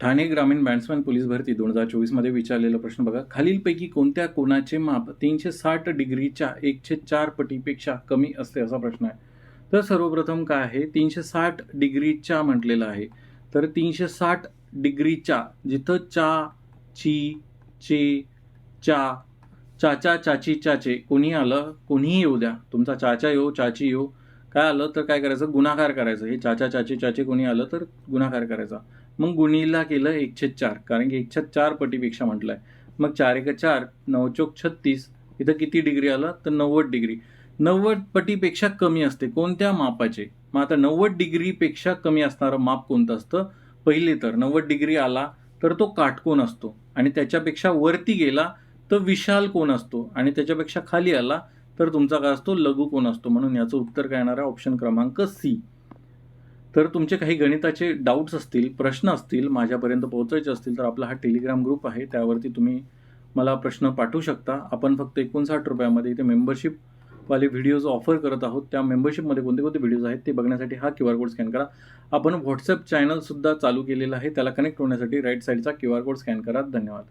ठाणे ग्रामीण बँड्समॅन पोलीस भरती दोन हजार चोवीसमध्ये विचारलेला प्रश्न बघा. खालीलपैकी कोणत्या कोणाचे माप तीनशे साठ डिग्रीच्या एकशे चार पटीपेक्षा कमी असते असा प्रश्न आहे. तर सर्वप्रथम काय आहे? तीनशे साठ डिग्रीच्या म्हटलेलं आहे. तर तीनशे साठ डिग्रीच्या जिथं चा ची चे चा चाचा चाची चाचे कोणी आलं? कोणीही येऊ द्या. तुमचा चाचा येऊ चाची येऊ. काय आलं तर काय करायचं? गुणाकार करायचं. हे चाचा चाची चाची कोणी आलं तर गुणाकार करायचा. मग गुणीला केलं एकशे चार. कारण की एकशे चार पटीपेक्षा म्हटलं आहे मग चार एक चार नवचोक छत्तीस इथं किती डिग्री आलं? तर नव्वद डिग्री. नव्वद पटीपेक्षा कमी असते. कोणत्या मापाचे? मग आता नव्वद डिग्रीपेक्षा कमी असणारं माप कोणतं असतं? पहिले तर नव्वद डिग्री आला तर तो काटकोन असतो. आणि त्याच्यापेक्षा वरती गेला तर विशाल कोण असतो. आणि त्याच्यापेक्षा खाली आला तर तुमचा काय असतो? लघु कोण असतो? म्हणून याचं उत्तर काय येणार आहे? ऑप्शन क्रमांक सी तर तुमचे काही गणिताचे डाऊट्स असतील प्रश्न असतील माझ्यापर्यंत पोहोचायचे असतील तर आपला हा टेलिग्राम ग्रुप आहे. त्यावरती तुम्ही मला प्रश्न पाठवू शकता. आपण फक्त एकोणसाठ रुपयामध्ये इथे मेंबरशिप वाले व्हिडिओज ऑफर करत आहोत. त्या मेंबरशिपमध्ये कोणते कोणते व्हिडिओज आहेत ते बघण्यासाठी हा क्यू आर कोड स्कॅन करा. आपण व्हॉट्सअप चॅनलसुद्धा चालू केलेलं आहे. त्याला कनेक्ट होण्यासाठी राईट साईडचा क्यू आर कोड स्कॅन करा. धन्यवाद.